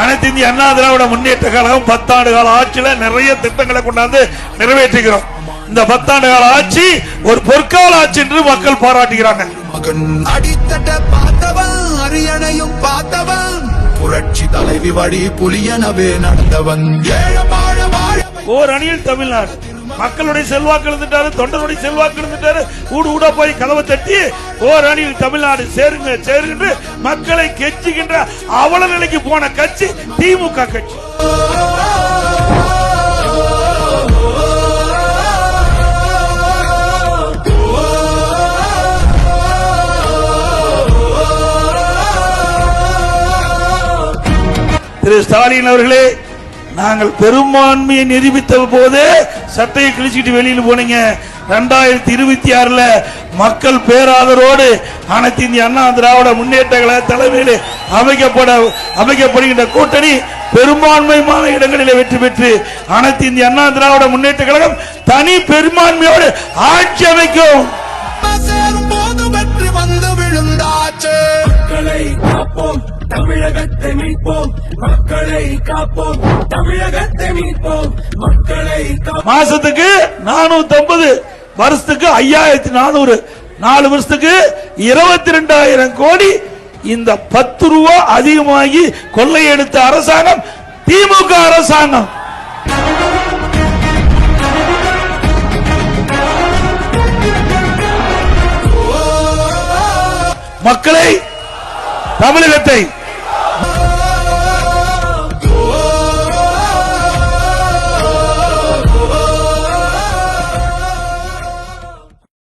அனைத்து இந்திய அண்ணா திராவிட முன்னேற்ற கழகம் பத்தாண்டு கால ஆட்சியில நிறைய திட்டங்களை கொண்டாந்து நிறைவேற்றுகிறோம் இந்த பத்தாண்டு கால ஆட்சி ஒரு பொற்கால ஆட்சி என்று மக்கள் பாராட்டுகிறாங்க. அடித்தட்ட பார்த்தவன் அரியணையும் பார்த்தவன் புரட்சி தலைவி வழி புலியனவே நடந்தவன். ஓர் அணியில் தமிழ்நாடு. மக்களுடைய செல்வாக்கு இருந்துட்டாரு தொண்டருடைய செல்வாக்கு இருந்துட்டாரு ஊடு ஊடா போய் கதவை தட்டி ஓர் அணியில் தமிழ்நாடு சேருங்க சேருங்க மக்களை கெஞ்சுகின்ற அவல நிலைக்கு போன கட்சி திமுக கட்சி. திரு ஸ்டாலின் அவர்களே நாங்கள் பெரும்பான்மையை நிரூபித்த போதே சட்டையை கிழிச்சிட்டு வெளியில் போனீங்க. ரெண்டாயிரத்தி இருபத்தி ஆறுல மக்கள் பேராதரோடு அனைத்து இந்திய அண்ணா திராவிட முன்னேற்ற கழக தலைமையில் அமைக்கப்பட அமைக்கப்படுகின்ற கூட்டணி பெரும்பான்மையான இடங்களில் வெற்றி பெற்று அனைத்து இந்திய அண்ணா திராவிட முன்னேற்ற கழகம் தனி பெரும்பான்மையோடு ஆட்சி அமைக்கும். வெற்றி வந்து விழுந்தாச்சு. மக்களை காப்போம். தமிழகத்தை மீட்போம். மக்களை காப்போம். தமிழகத்தை மீட்போம். மக்களை மாசத்துக்கு நானூத்தி ஐம்பது வருஷத்துக்கு ஐயாயிரத்தி நானூறு நாலு வருஷத்துக்கு இருபத்தி ரெண்டாயிரம் கோடி இந்த பத்து ரூபா அதிகமாகி கொள்ளையெடுத்த அரசாங்கம் திமுக அரசாங்கம். மக்களை தமிழகத்தை